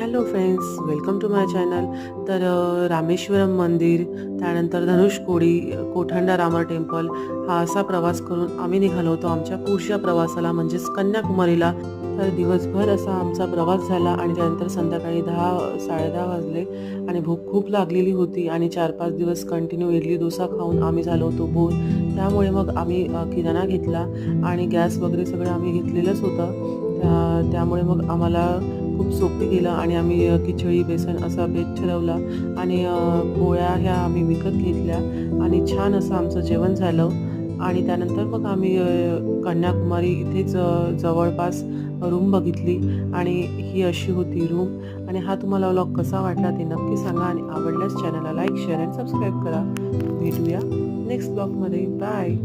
Hello friends welcome to my channel तर रामेश्वरम मंदिर त्यानंतर धनुषकोडी कोठंडा रामा टेम्पल हा असा प्रवास करून आम्ही निघालो होतो आमच्या पुढच्या प्रवासाला म्हणजेच कन्याकुमारीला. तर दिवसभर असा आमचा प्रवास झाला आणि त्यानंतर संध्याकाळी दहा साडेदहा वाजले आणि भूक खूप लागलेली होती आणि चार पाच दिवस कंटिन्यू इडली डोसा खाऊन आम्ही झालो होतो बोर त्यामुळे मग आम्ही किराणा घेतला आणि गॅस वगैरे सगळं आम्ही घेतलेलंच होतं. त्यामुळे मग आम्हाला खूप सोपी गेलं आणि आम्ही खिचडी बेसन असा बेत ठरवला आणि पोळ्या ह्या आम्ही विकत घेतल्या आणि छान असं आमचं जेवण झालं आणि त्यानंतर मग आम्ही कन्याकुमारी इथेच जवळपास रूम बघितली आणि ही अशी होती रूम आणि हा तुम्हाला व्लॉग कसा वाटला ते नक्की सांगा आणि आवडल्यास चॅनलला लाईक शेअर अँड सबस्क्राईब करा. भेटूया नेक्स्ट ब्लॉगमध्ये. बाय.